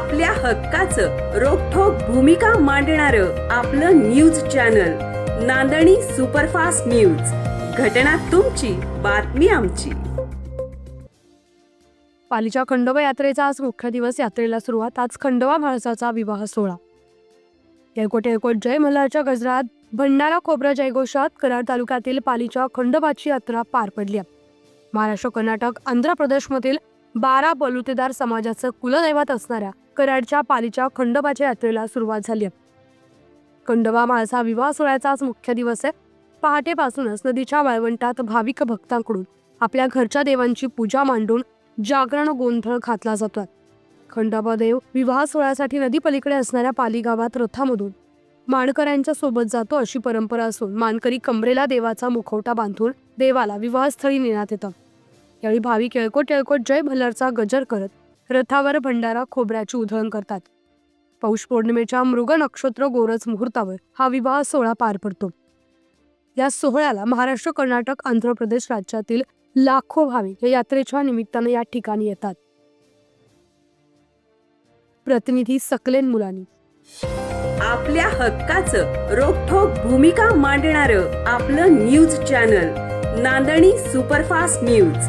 आपल्या हक्काचं रोखोक भूमिका मांडणार आपलं news channel Nandani superfast news. घटना तुमची बातमी आमची. पालीच्या खंडोबा यात्रेचा आज मुख्य दिवस यात्रेला सुरुवात आज खंडोबा म्हाळसाचा विवाह सोहळा. येळकोट येळकोट जय मल्हारच्या गजरात भंडारा खोबरा जयघोषात कराड तालुक्यातील पालीच्या खंडोबाची यात्रा पार पडली महाराष्ट्र कर्नाटक आंध्र प्रदेशमधील बारा बलुतेदार समाजाचं कुलदैवत असणाऱ्या कराडच्या पालीच्या खंडोबाच्या यात्रेला सुरुवात झाली आहे. खंडोबा माळसा विवाह सोहळ्याचा आज मुख्य दिवस आहे. पहाटेपासूनच नदीच्या वाळवंटात भाविक भक्तांकडून आपल्या घरच्या देवांची पूजा मांडून जागरण गोंधळ घातला जातो खंडोबा देव विवाह सोहळ्यासाठी नदी पलीकडे असणाऱ्या पाली गावात रथामधून माणकऱ्यांच्या सोबत जातो अशी परंपरा असून मानकरी कमरेला देवाचा मुखवटा बांधून देवाला विवाहस्थळी नेण्यात येतं. यावेळी भाविक येळकोट येळकोट जय भलरचा गजर करत रथावर भंडारा खोबऱ्याची उधळण करतात. पौष पौर्णिमेच्या मृग नक्षत्र गोरज मुहूर्तावर हा विवाह सोहळा पार पडतो. या सोहळ्याला महाराष्ट्र कर्नाटक आंध्र प्रदेश राज्यातील लाखो भाविक या यात्रेच्या निमित्तानं या ठिकाणी येतात. प्रतिनिधी सकलेन मुलानी. आपल्या हक्काचं रोखोक भूमिका मांडणार आपलं news channel Nandani superfast news.